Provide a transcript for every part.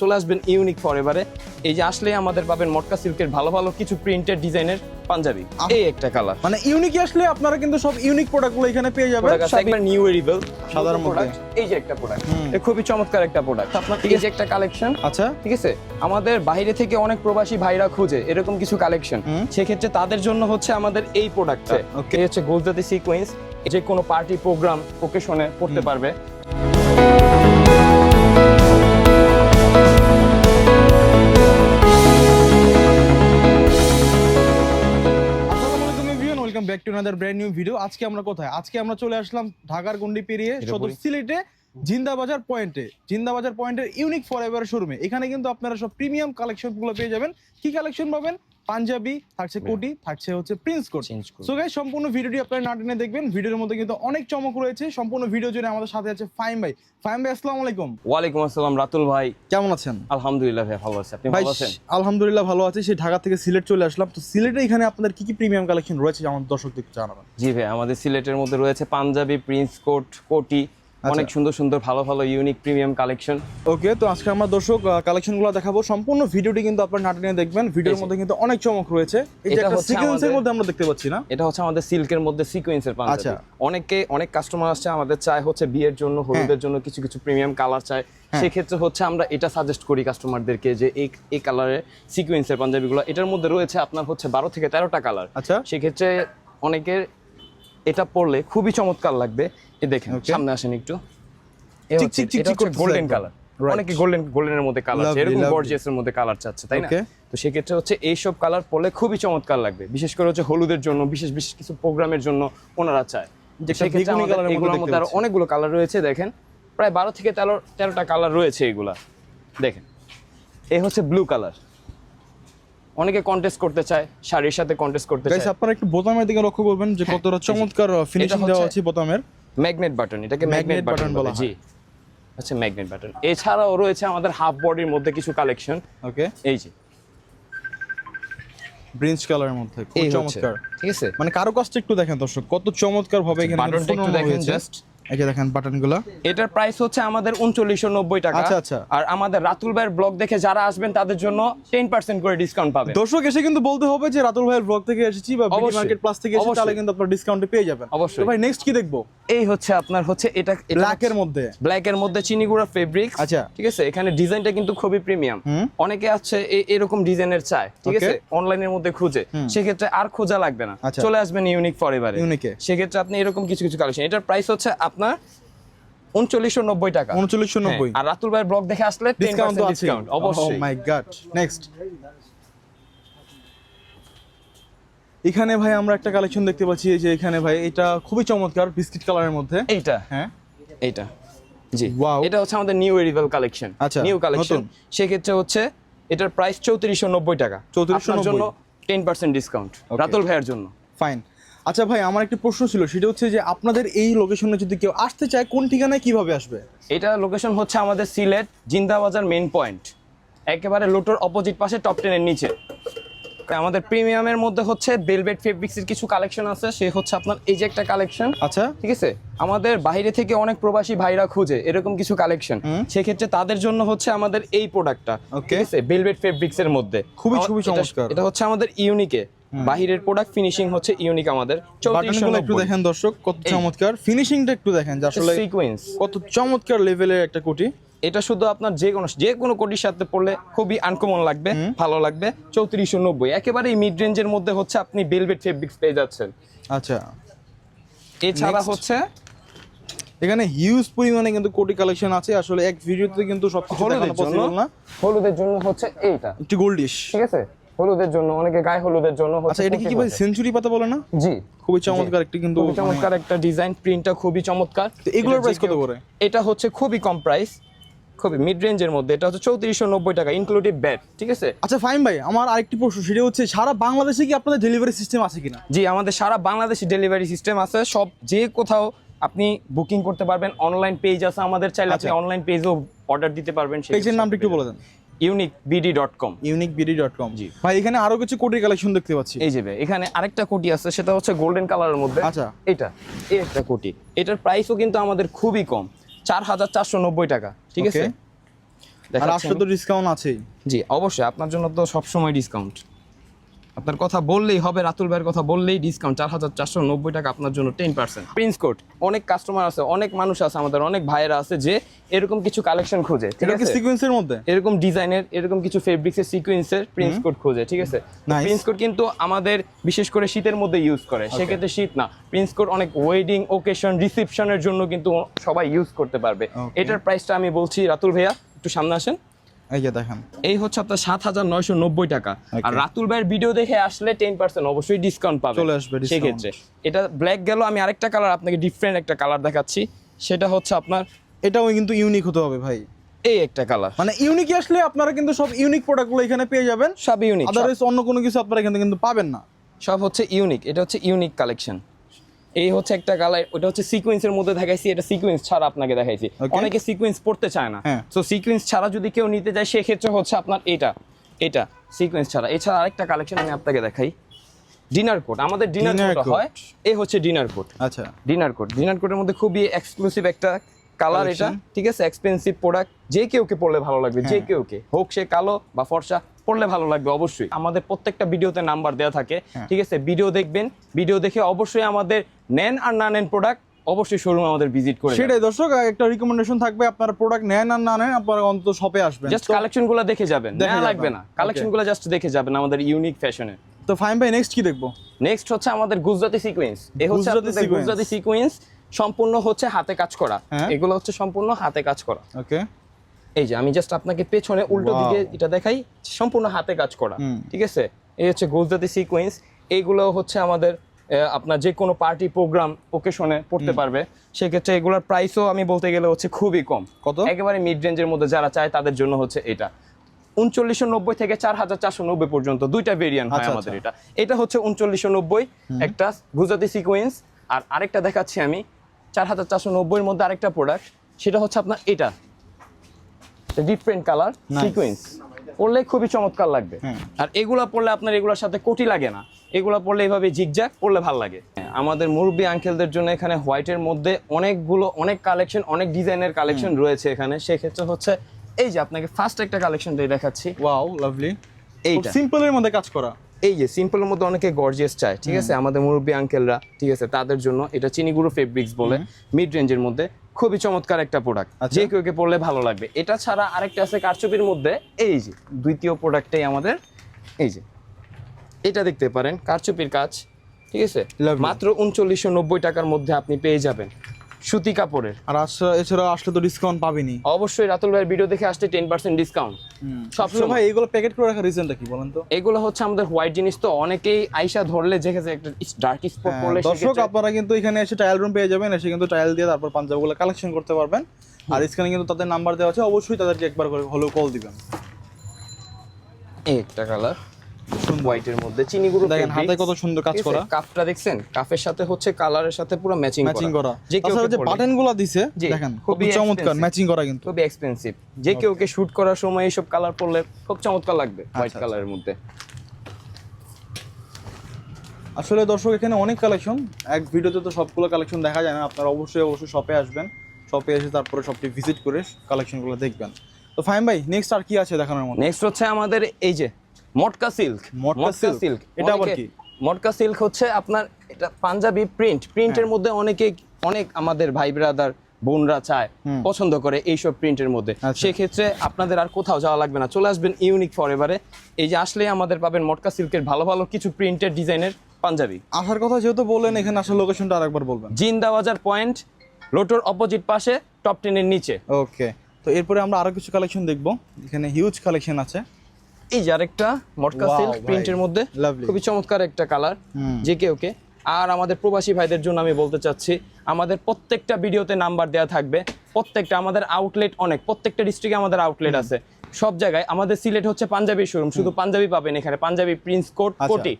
চলে আসবেন ইউনিক ফরএভারে এই যে আসলে আমাদের পাবেন মটকা সিল্কের ভালো ভালো কিছু প্রিন্টেড ডিজাইনের পাঞ্জাবি। এই একটা কালার মানে ইউনিকে আসলে আপনারা কিন্তু সব ইউনিক প্রোডাক্টগুলো এখানে পেয়ে যাবেন। একবার নিউ এরিবল সাদার মধ্যে। এই যে একটা প্রোডাক্ট হুম। খুবই চমৎকার একটা প্রোডাক্ট আপনার এই যে একটা কালেকশন আচ্ছা। ঠিক আছে? আমাদের বাইরে থেকে অনেক প্রবাসী ভাইরা খুঁজে এরকম কিছু কালেকশন। সেক্ষেত্রে তাদের জন্য হচ্ছে আমাদের এই প্রোডাক্টটা Okay. এই হচ্ছে গোলজাতি সিকোয়েন্স যে কোনো পার্টি প্রোগ্রাম ওকেশনে পড়তে পারবে। Back to another brand new video আজকে আমরা কোথায়? আজকে আমরা চলে আসলাম ঢাকার গন্ডি পেরিয়ে সদর। সিলেটে জিন্দাবাজার পয়েন্টে জিন্দাবাজার পয়েন্টের ইউনিক ফর এভার শোরুমে এখানে কিন্তু আপনারা সব প্রিমিয়াম কালেকশনগুলো পেয়ে যাবেন। কি কালেকশন পাবেন? পাঞ্জাবি থাকছে কোটি থাকছে হচ্ছে প্রিন্স কোট সো গাইস সম্পূর্ণ ভিডিওটি আপনারা না টেনে দেখবেন। ভিডিওর মধ্যে কিন্তু অনেক চমক রয়েছে। সম্পূর্ণ ভিডিও জুড়ে আমাদের সাথে আছে ফাইম ভাই। ফাইম ভাই আসসালামু আলাইকুম। ওয়ালাইকুম আসসালাম রাতুল ভাই। কেমন আছেন? আলহামদুলিল্লাহ ভাই ভালো আছি। আপনি ভাই ভালো আছেন? আলহামদুলিল্লাহ ভালো আছি। সেই ঢাকা থেকে সিলেট চলে আসলাম। তো সিলেটে এখানে আপনাদের কি কি প্রিমিয়াম কালেকশন রয়েছে? আমাদের দর্শকদের জানাবেন। জি ভাই আমাদের সিলেটের মধ্যে রয়েছে পাঞ্জাবি প্রিন্স কোট কোটি। অনেক সুন্দর সুন্দর ভালো ভালো ইউনিক প্রিমিয়াম কালেকশন ওকে তো আজকে আমরা দর্শক কালেকশনগুলো দেখাবো। সম্পূর্ণ ভিডিওটি কিন্তু আপনার নাটনে দেখবেন। ভিডিওর মধ্যে কিন্তু অনেক চমক রয়েছে। এই যে এটা একটা হচ্ছে সিকোয়েন্সের মধ্যে আমরা দেখতে পাচ্ছি না? এটা হচ্ছে আমাদের সিল্কের মধ্যে সিকোয়েন্সের পাঞ্জাবি। আচ্ছা। অনেকে অনেক কাস্টমার আসছে আমাদের চাই হচ্ছে বিয়ের জন্য হলুদের জন্য কিছু কিছু প্রিমিয়াম কালার চাই হ্যাঁ। সেক্ষেত্রে হচ্ছে আমরা এটা সাজেস্ট করি কাস্টমারদেরকে যে এই এই কালারের সিকোয়েন্সের পাঞ্জাবিগুলো। এটার মধ্যে রয়েছে আপনার হচ্ছে বারো থেকে তেরোটা কালার আচ্ছা। সেক্ষেত্রে অনেকের এটা পরলে খুবই চমৎকার লাগবে। এ দেখেন সামনে আসেন একটু। গোল্ডেন কালার অনেকে গোল্ডেন গোল্ডেনের মধ্যে কালার এরকম গর্জিয়াসের মধ্যে কালার চাচ্ছে তাই না? তো সেক্ষেত্রে হচ্ছে এইসব কালার পরলে খুবই চমৎকার লাগবে। বিশেষ করে হচ্ছে হলুদের জন্য বিশেষ বিশেষ কিছু প্রোগ্রামের জন্য ওনারা চায়। যে সেক্ষেত্রে এগুলোর মধ্যে আরও অনেকগুলো কালার রয়েছে দেখেন। প্রায় বারো থেকে তেরো তেরোটা কালার রয়েছে এগুলা। দেখেন। এই হচ্ছে ব্লু কালার অনেকে কন্টেস্ট করতে চায় শাড়ির সাথে কন্টেস্ট করতে চায়। আপনারা একটু বোতামের দিকে লক্ষ্য করবেন যে কতটা চমৎকার ফিনিশিং দেওয়া আছে বোতামের। ম্যাগনেট বাটন এটাকে ম্যাগনেট বাটন বলা জি। আচ্ছা ম্যাগনেট বাটন এছাড়াও রয়েছে আমাদের হাফ বডির মধ্যে কিছু কালেকশন ওকে এই যে। ব্রিঞ্জ কালারের মধ্যে খুব চমৎকার। ঠিক আছে? মানে কারও কাজটা একটু দেখেন দর্শক কত চমৎকার ভাবে এখানে বাটনটা একটু দেখেন জাস্ট এই যে দেখেন বাটনগুলো। এটার প্রাইস হচ্ছে আমাদের উনচল্লিশশো নব্বই টাকা। আচ্ছা, আচ্ছা। আর আমাদের রাতুল ভাইয়ের ব্লগ দেখে যারা আসবেন তাদের জন্য টেন পার্সেন্ট করে ডিসকাউন্ট পাবে দর্শক এসে কিন্তু বলতে হবে যে রাতুল ভাইয়ের ব্লগ থেকে এসেছি বা বিডি মার্কেট প্লাস থেকে এসেছি তাহলে কিন্তু আপনার ডিসকাউন্টে পেয়ে যাবেন। অবশ্যই। ভাই নেক্সট কি দেখব? এই হচ্ছে আপনার হচ্ছে এটা ব্ল্যাক এর মধ্যে। ব্ল্যাক এর মধ্যে চিনিগুড়া ফেব্রিক আচ্ছা। ঠিক আছে? এখানে ডিজাইনটা কিন্তু খুবই প্রিমিয়াম অনেকে আছে এরকম ডিজাইনের চায়। ঠিক. আছে? অনলাইনের মধ্যে খুঁজে। সেক্ষেত্রে আর খোঁজা লাগবে না। আচ্ছা। চলে আসবেন ইউনিক ফরএভারে Unique-এ। সেক্ষেত্রে আপনি এরকম কিছু কিছু কালেকশন এটার প্রাইস হচ্ছে আপনার উনচল্লিশশো নব্বই টাকা। উনচল্লিশশো নব্বই। হ্যাঁ, আর রাতুল ভাইয়ের ব্লগ দেখে আসলে ডিসকাউন্ট আছে। ডিসকাউন্ট অবশ্যই। মাই গড নেক্সট এখানে ভাই আমরা একটা কালেকশন দেখতে পাচ্ছি যে এখানে ভাই এটা খুবই চমৎকার বিস্কিট কালারের মধ্যে। এইটা। হ্যাঁ? এইটা। জি। Wow. এটা হচ্ছে আমাদের নিউ এরিভেল কালেকশন আচ্ছা, নিউ কালেকশন সেক্ষেত্রে হচ্ছে এটার প্রাইস চৌত্রিশশো নব্বই টাকা। 3490 আপনার জন্য টেন পার্সেন্ট ডিসকাউন্ট রাতুল ভাইয়ের জন্য। ফাইন আচ্ছা ভাই আমার একটা প্রশ্ন ছিল সেটা হচ্ছে যে আপনাদের এই লোকেশনে যদি কেউ আসতে চায় কোন ঠিকানায় কীভাবে আসবে? এটা লোকেশন হচ্ছে আমাদের সিলেট জিন্দাবাজার মেন পয়েন্ট একেবারে লোটোর অপোজিট পাশে টপ টেনের নিচে। আমাদের প্রিমিয়ামের মধ্যে হচ্ছে বেলভেট ফেব্রিক্সের কিছু কালেকশন আছে সে হচ্ছে আপনার এই যে একটা কালেকশন আচ্ছা। ঠিক আছে? আমাদের বাইরে থেকে অনেক প্রবাসী ভাইরা খুঁজে এরকম কিছু কালেকশন। সেক্ষেত্রে তাদের জন্য হচ্ছে আমাদের এই প্রোডাক্টটা. ঠিক আছে? বেলভেট ফেব্রিক্স এর মধ্যে। খুবই, খুবই চমৎকার। এটা হচ্ছে আমাদের ইউনিকে বাহিরের প্রোডাক্ট ফিনিশিং হচ্ছে ইউনিক আমাদের। বাটনগুলো একটু দেখেন দর্শক কত চমৎকার। ফিনিশিংটা একটু দেখেন যে আসলে সিকোয়েন্স কত চমৎকার লেভেলের একটা কোটি। এটা শুধু আপনার যে কোনো যে কোনো কোটির সাথে পড়লে খুবই আনকমন লাগবে ভালো লাগবে। চৌত্রিশশো নব্বই। একেবারে মিড রেঞ্জের মধ্যে হচ্ছে আপনি বেলভেট ফেব্রিক্স পেয়ে যাচ্ছেন। আচ্ছা। এছাড়া. হচ্ছে এখানে হিউজ পরিমাণে কিন্তু কোটি কালেকশন আছে। আসলে এক ভিডিওতে কিন্তু সব কিছু হলুদের দেখানো পসিবল না। হলুদের জন্য হচ্ছে এইটা। একটু গোল্ডিশ ঠিক আছে? হলুদের জন্য অনেকে গায়ে হলুদের জন্য আচ্ছা এটা কি ভাই সেঞ্চুরি পাতা বলে না? জি। খুবই চমৎকার একটি কিন্তু খুবই চমৎকার একটা ডিজাইন প্রিন্টটা খুবই চমৎকার। তো এগুলোর price কত করে? এটা হচ্ছে খুবই কম প্রাইস খুবই মিড রেঞ্জের মধ্যে। এটা হচ্ছে চৌত্রিশশো নব্বই টাকা ইনক্লুডিভ ব্যাট ঠিক আছে? আচ্ছা ফাইন ভাই আমার আরেকটি প্রশ্ন সেটা হচ্ছে সারা বাংলাদেশে কি আপনাদের ডেলিভারি সিস্টেম আছে কিনা? জি আমাদের সারা বাংলাদেশে ডেলিভারি সিস্টেম আছে। সব যে কোথাও আপনি বুকিং করতে পারবেন অনলাইন পেজ আছে আমাদের চাইলে আপনি আচ্ছা। অনলাইন পেজও অর্ডার দিতে পারবেন পেজের নামটা একটু বলে দেন। Unique BD dot com unique BD dot com জি। ভাই এখানে আরও কিছু কোটির কালেকশন দেখতে পাচ্ছি। এই যে ভাই, এখানে আরেকটা কোটি আছে সেটা হচ্ছে গোল্ডেন কালারের মধ্যে। আচ্ছা। এটা এই একটা কোটি। এটার প্রাইসও কিন্তু আমাদের খুবই কম চার হাজার চারশো নব্বই টাকা ঠিক আছে. আর আসলে তো ডিসকাউন্ট আছেই। জি অবশ্যই আপনার জন্য তো সবসময় ডিসকাউন্ট আপনার কথা বললেই হবে রাতুল ভাইয়ের কথা বললেই ডিসকাউন্ট চার হাজার চারশো নব্বই টাকা আপনার জন্য টেন পার্সেন্ট প্রিন্স কোড অনেক কাস্টমার আছে অনেক মানুষ আছে আমাদের অনেক ভাইয়েরা আছে যে এরকম কিছু কালেকশন খোঁজে ঠিক আছে? সিকোয়েন্সের মধ্যে? এরকম ডিজাইনের এরকম কিছু ফেব্রিক্সের সিকোয়েন্সের প্রিন্স কোড খোঁজে ঠিক আছে? প্রিন্স কোড কিন্তু আমাদের বিশেষ করে শীতের মধ্যে ইউজ করে সেক্ষেত্রে শীত না। প্রিন্স কোড অনেক ওয়েডিং ওকেশন রিসেপশনের জন্য কিন্তু সবাই ইউজ করতে পারবে. এটার প্রাইসটা আমি বলছি রাতুল ভাইয়া একটু সামনে আসেন। এই যে দেখেন। এই হচ্ছে আপনার সাত হাজার নয়শো নব্বই টাকা। আর রাতুল ভাইয়ের ভিডিও দেখে আসলে টেন পার্সেন্ট অবশ্যই ডিসকাউন্ট পাবে চলে আসবে সেক্ষেত্রে। এটা ব্ল্যাক গেল আমি আরেকটা কালার আপনাকে ডিফারেন্ট একটা কালার দেখাচ্ছি। সেটা হচ্ছে আপনার এটাও কিন্তু ইউনিক হতে হবে ভাই। এই একটা কালার মানে ইউনিক আসলে আপনারা কিন্তু সব ইউনিক প্রোডাক্টগুলো এখানে পেয়ে যাবেন। সব। ইউনিক আদারওয়াইজ অন্য কোনো কিছু আপনারা এখানে কিন্তু পাবেন না। সব হচ্ছে ইউনিক এটা হচ্ছে ইউনিক কালেকশন এই হচ্ছে একটা কালার ওটা হচ্ছে সিকোয়েন্সের মধ্যে দেখাইছি এটা সিকোয়েন্স ছাড়া আপনাকে দেখাইছি। অনেকে সিকোয়েন্স পড়তে চায় না। হ্যাঁ। সো সিকোয়েন্স ছাড়া যদি কেউ নিতে যায় সেক্ষেত্রে হচ্ছে আপনার এটা এটা সিকোয়েন্স ছাড়া। এছাড়া আরেকটা কালেকশন আমি আপনাকে দেখাই। ডিনার কোট আমাদের ডিনার কোট হয় এই হচ্ছে ডিনার কোট আচ্ছা। ডিনার কোট ডিনার কোটের মধ্যে খুবই এক্সক্লুসিভ একটা কালার এটা। ঠিক আছে? এক্সপেন্সিভ প্রোডাক্ট যে কেউকে পড়লে ভালো লাগবে যে হ্যাঁ। কেউকে হোক সে কালো বা ফর্সা পড়লে ভালো লাগবে অবশ্যই। আমাদের প্রত্যেকটা ভিডিওতে নাম্বার দেওয়া থাকে। হ্যাঁ। ঠিক আছে ভিডিও দেখবেন ভিডিও দেখে অবশ্যই আমাদের নেন আর না নেন প্রোডাক্ট অবশ্যই শোরুম আমাদের ভিজিট করে সেটাই দর্শক একটা রিকমেন্ডেশন থাকবে আপনারা প্রোডাক্ট নেন আর না নেন আপনারা অন্তত শপে আসবেন। জাস্ট কালেকশনগুলো দেখে যাবেন না লাগবে না। কালেকশনগুলো জাস্ট দেখে যাবেন আমাদের ইউনিক ফ্যাশনে তো ফাইন ভাই নেক্সট কি দেখব? নেক্সট হচ্ছে আমাদের গুজরাটি সিকোয়েন্স এ হচ্ছে গুজরাটি সিকোয়েন্স সম্পূর্ণ হচ্ছে হাতে কাজ করা। হ্যাঁ। এগুলো হচ্ছে সম্পূর্ণ হাতে কাজ করা। ওকে এই যে আমি জাস্ট আপনাকে পেছনে উল্টো দিকে এটা দেখাই সম্পূর্ণ হাতে কাজ করা ঠিক আছে? এই হচ্ছে গুজরাটি সিকোয়েন্স এইগুলো হচ্ছে আমাদের আপনার যে কোনো পার্টি প্রোগ্রাম ওকেশনে পড়তে পারবে। সেক্ষেত্রে এগুলোর প্রাইসও আমি বলতে গেলে হচ্ছে খুবই কম। কত? একেবারে মিড রেঞ্জের মধ্যে যারা চায় তাদের জন্য হচ্ছে এটা। উনচল্লিশশো নব্বই থেকে চার হাজার চারশো নব্বই পর্যন্ত দুইটা ভেরিয়েন্ট হয় আচ্ছা, আমাদের আচ্ছা। এটা। এটা হচ্ছে উনচল্লিশশো নব্বই একটা গুজরাটি সিকোয়েন্স আর আরেকটা দেখাচ্ছি আমি চার হাজার চারশো নব্বইয়ের মধ্যে আরেকটা প্রোডাক্ট সেটা হচ্ছে আপনার এটা। Different colour. সিকোয়েন্স পরলে খুবই চমৎকার লাগবে। হ্যাঁ। আর এগুলা পরলে আপনার এগুলোর সাথে কোটি লাগে না। এগুলা পরলে এইভাবে জিগজ্যাগ পরলে ভালো লাগে। হ্যাঁ, আমাদের মুরব্বী আঙ্কেলদের জন্য এখানে হোয়াইটের মধ্যে অনেকগুলো অনেক কালেকশন অনেক ডিজাইনের কালেকশন রয়েছে এখানে। সেক্ষেত্রে হচ্ছে এই যে আপনাকে ফার্স্ট একটা কালেকশন দিয়ে দেখাচ্ছি। ওয়াও লাভলি এইটা। সিম্পলের মধ্যে কাজ করা। এই যে সিম্পলের মধ্যে অনেকে গর্জিয়াস চায় ঠিক আছে? আমাদের মুরব্বী আঙ্কেলরা ঠিক আছে? তাদের জন্য এটা চিনিগুড়ো ফেব্রিক্স বলে মিড রেঞ্জের মধ্যে। খুবই চমৎকার একটা প্রোডাক্ট আচ্ছা। যে কেউ পড়লে ভালো লাগবে। এটা ছাড়া আরেকটা আছে কারচুপির মধ্যে। এই যে দ্বিতীয় প্রোডাক্টটাই আমাদের। এই যে এটা দেখতে পারেন কারচুপির কাজ ঠিক আছে? মাত্র উনচল্লিশশো নব্বই টাকার মধ্যে আপনি পেয়ে যাবেন। সুতি কাপড়ের। আর আসলে এছাড়া আসলে তো ডিসকাউন্ট পাবেনি। অবশ্যই রাতুল ভাইয়ের ভিডিও দেখে আসলে টেন পার্সেন্ট ডিসকাউন্ট সব সবসময় ভাই এগুলো প্যাকেট করে রাখার রিজনটা কি বলেন তো? এগুলো হচ্ছে আমাদের হোয়াইট জিনিস তো অনেকেই আইসা ধরলে দেখে যে একটা ডার্ক স্পট পড়লে দর্শক আপনারা কিন্তু এখানে এসে ট্রায়াল রুম পেয়ে যাবেন এসে কিন্তু ট্রায়াল দিয়ে তারপর পাঞ্জাবগুলো কালেকশন করতে পারবেন। আর স্ক্রিনে কিন্তু তাদের নাম্বার দেওয়া আছে অবশ্যই তাদেরকে একবার করে হলেও কল দিবেন। একটা কালার হোয়াইটের মধ্যে। চিনি গুঁড়ো দেখেন হাতে কত সুন্দর কাজ করা। কাপটা দেখছেন? কাফের সাথে হচ্ছে কালারের সাথে পুরো ম্যাচিং ম্যাচিং করা। যে কেউ যে বাটনগুলো দিছে দেখেন খুবই চমৎকার ম্যাচিং করা কিন্তু। খুবই এক্সপেন্সিভ যে কেউ কে শুট করার সময় এইসব কালার পরলে খুব চমৎকার লাগবে হোয়াইট আচ্ছা। কালারের মধ্যে। আসলে দর্শক এখানে অনেক কালেকশন এক ভিডিওতে তো সবগুলো কালেকশন দেখা যায় না। আপনারা অবশ্যই অবশ্যই শপে আসবেন। শপে এসে তারপরে শপটি ভিজিট করে কালেকশনগুলো দেখবেন। তো ফাইম ভাই নেক্সট আর কি আছে দেখানোর মতো? নেক্সট হচ্ছে আমাদের এই যে মটকা সিল্ক। মটকা silk? এটা আবার কি? মটকা সিল্ক হচ্ছে আপনার এটা পাঞ্জাবি প্রিন্ট। প্রিন্টের মধ্যে অনেকে অনেক আমাদের ভাই ব্রাদার বোনরা চায় পছন্দ করে এইসব প্রিন্টের মধ্যে। আচ্ছা। সেক্ষেত্রে আপনাদের আর কোথাও যাওয়া লাগবে না। চলে আসবেন ইউনিক ফর এবারে এই যে আসলে আমাদের পাবেন মটকা সিল্কের ভালো ভালো কিছু প্রিন্টের ডিজাইনের পাঞ্জাবি। আসার কথা যেহেতু বললেন এখানে আসার লোকেশনটা আরেকবার বলবেন। জিন্দা বাজার পয়েন্ট লোটোর অপোজিট পাশে টপ টেনের নিচে। ওকে তো এরপরে আমরা আরও কিছু কালেকশন দেখব। এখানে হিউজ কালেকশন আছে। এই যে আরেকটা মটকা সিল্ক প্রিন্টের মধ্যে খুবই চমৎকার একটা কালার যে কে ওকে আর আমাদের প্রবাসী ভাইদের জন্য আমি বলতে চাচ্ছি আমাদের প্রত্যেকটা ভিডিওতে নাম্বার দেওয়া থাকবে প্রত্যেকটা আমাদের আউটলেট অনেক প্রত্যেকটা ডিস্ট্রিক্টে আমাদের আউটলেট আছে। সব জায়গায় আমাদের সিলেট হচ্ছে পাঞ্জাবি শোরুম শুধু পাঞ্জাবি পাবেন এখানে পাঞ্জাবি প্রিন্স কোট আচ্ছা। কোটি।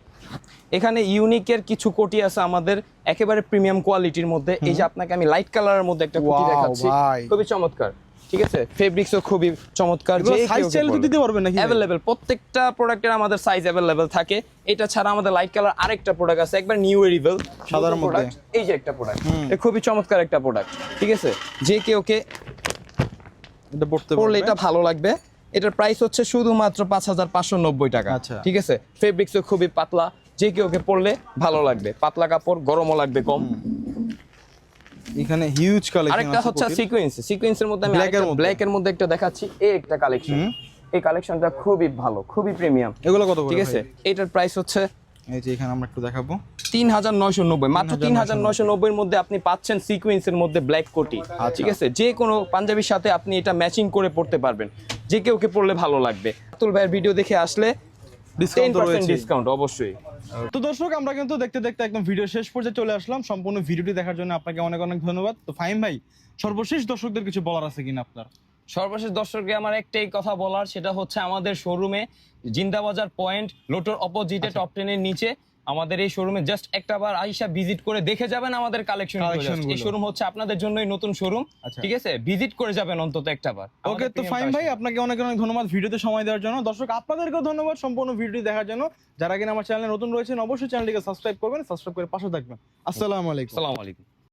এখানে ইউনিকের কিছু কোটি আছে আমাদের একেবারে প্রিমিয়াম কোয়ালিটির মধ্যে। এই যে আপনাকে আমি লাইট কালারের মধ্যে একটা কোটি দেখাচ্ছি খুবই চমৎকার। ঠিক আছে? ফেব্রিক্সও খুবই চমৎকার যে সাইজ চাইলে তো দিতে পারবেন নাকি? অ্যাভেলেবেল প্রত্যেকটা প্রোডাক্টের আমাদের সাইজ অ্যাভেলেবেল থাকে। এটা ছাড়া আমাদের লাইট কালার আরেকটা প্রোডাক্ট আছে একবার নিউ এরিভেল সাদার মধ্যে। এই যে একটা প্রোডাক্ট খুবই চমৎকার একটা প্রোডাক্ট ঠিক আছে? যে কে এটা পড়তে পারবে। এটা ভালো লাগবে। এটার প্রাইস হচ্ছে শুধুমাত্র পাঁচ হাজার পাঁচশো নব্বই টাকা আচ্ছা। ঠিক আছে? ফেব্রিক্সও খুবই পাতলা যে কেউ ওকে পরলে ভালো লাগবে। পাতলা কাপড় গরমও লাগবে কম। এখানে হিউজ কালেকশন আরেকটা হচ্ছে সিকোয়েন্স সিকোয়েন্সের মধ্যে আমি Black এর মধ্যে। ব্ল্যাক এর মধ্যে একটা দেখাচ্ছি। এই একটা কালেকশন এই কালেকশনটা খুবই ভালো খুবই প্রিমিয়াম এগুলো কত ঠিক আছে? এটার প্রাইস হচ্ছে এই যে এখানে আমরা একটু দেখাবো। তিন হাজার নয়শো নব্বই। মাত্র তিন হাজার নয়শো নব্বই। মধ্যে আপনি পাচ্ছেন সিকোয়েন্সের মধ্যে ব্ল্যাক কোটি। আচ্ছা। ঠিক আছে? যে কোনো পাঞ্জাবির সাথে আপনি এটা ম্যাচিং করে পড়তে পারবেন। যে কেউ কে পড়লে ভালো লাগবে। আতুল ভাইয়ের ভিডিও দেখে আসলে টেন ডিসকাউন্ট পার্সেন্ট ডিসকাউন্ট অবশ্যই। তো দর্শক আমরা কিন্তু দেখতে দেখতে একদম ভিডিও শেষ পর্যায়ে চলে আসলাম। সম্পূর্ণ ভিডিওটি দেখার জন্য আপনাকে অনেক অনেক ধন্যবাদ। তো ফাইম ভাই সর্বশেষ দর্শকদের কিছু বলার আছে কিনা আপনার? সর্বশেষ দর্শককে আমার একটাই কথা বলার সেটা হচ্ছে আমাদের শোরুমে জিন্দাবাজার পয়েন্ট লোটোর অপোজিটে টপ টেনের নিচে আমাদের এই শোরুমে জাস্ট একটা বার আইসা ভিজিট করে দেখে যাবেন আমাদের কালেকশন এই শোরুম হচ্ছে আপনাদের জন্যই নতুন শোরুম আচ্ছা। ঠিক আছে? ভিজিট করে যাবেন অন্তত একটা বার। ওকে তো ফাইন ভাই আপনাকে অনেক অনেক ধন্যবাদ ভিডিওতে সময় দেওয়ার জন্য। দর্শক আপনাদেরকেও ধন্যবাদ সম্পূর্ণ ভিডিওটি দেখার জন্য। যারা কিনা আমার চ্যানেলে নতুন রয়েছেন অবশ্যই চ্যানেলটিকে সাবস্ক্রাইব করবেন সাবস্ক্রাইব করে পাশে থাকবেন। আসসালামু আলাইকুম। আসসালামু আলাইকুম।